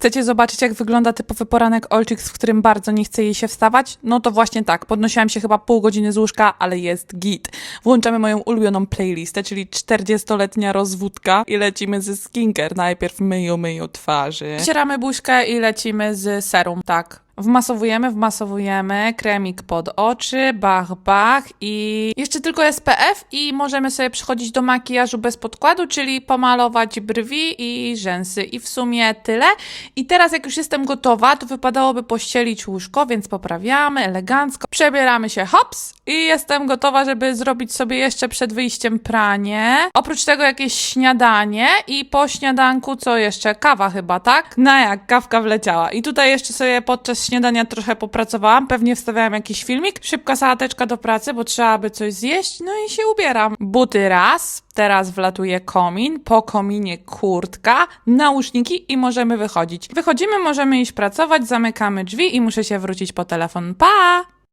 Chcecie zobaczyć, jak wygląda typowy poranek Olczyk, w którym bardzo nie chce jej się wstawać? No to właśnie tak, podnosiłam się chyba pół godziny z łóżka, ale jest git. Włączamy moją ulubioną playlistę, czyli 40-letnia rozwódka i lecimy ze skincare. Najpierw myju, myju twarzy. Ścieramy buźkę i lecimy z serum, tak. Wmasowujemy, wmasowujemy, kremik pod oczy, bach, bach i jeszcze tylko SPF i możemy sobie przechodzić do makijażu bez podkładu, czyli pomalować brwi i rzęsy i w sumie tyle. I teraz jak już jestem gotowa, to wypadałoby pościelić łóżko, więc poprawiamy elegancko, przebieramy się hops i jestem gotowa, żeby zrobić sobie jeszcze przed wyjściem pranie. Oprócz tego jakieś śniadanie i po śniadanku co jeszcze? Kawa chyba, tak? Na jak, kawka wleciała. I tutaj jeszcze sobie podczas śniadania trochę popracowałam, pewnie wstawiałam jakiś filmik, szybka sałateczka do pracy, bo trzeba by coś zjeść, no i się ubieram. Buty raz, teraz wlatuje komin, po kominie kurtka, nauszniki i możemy wychodzić. Wychodzimy, możemy iść pracować, zamykamy drzwi i muszę się wrócić po telefon. Pa!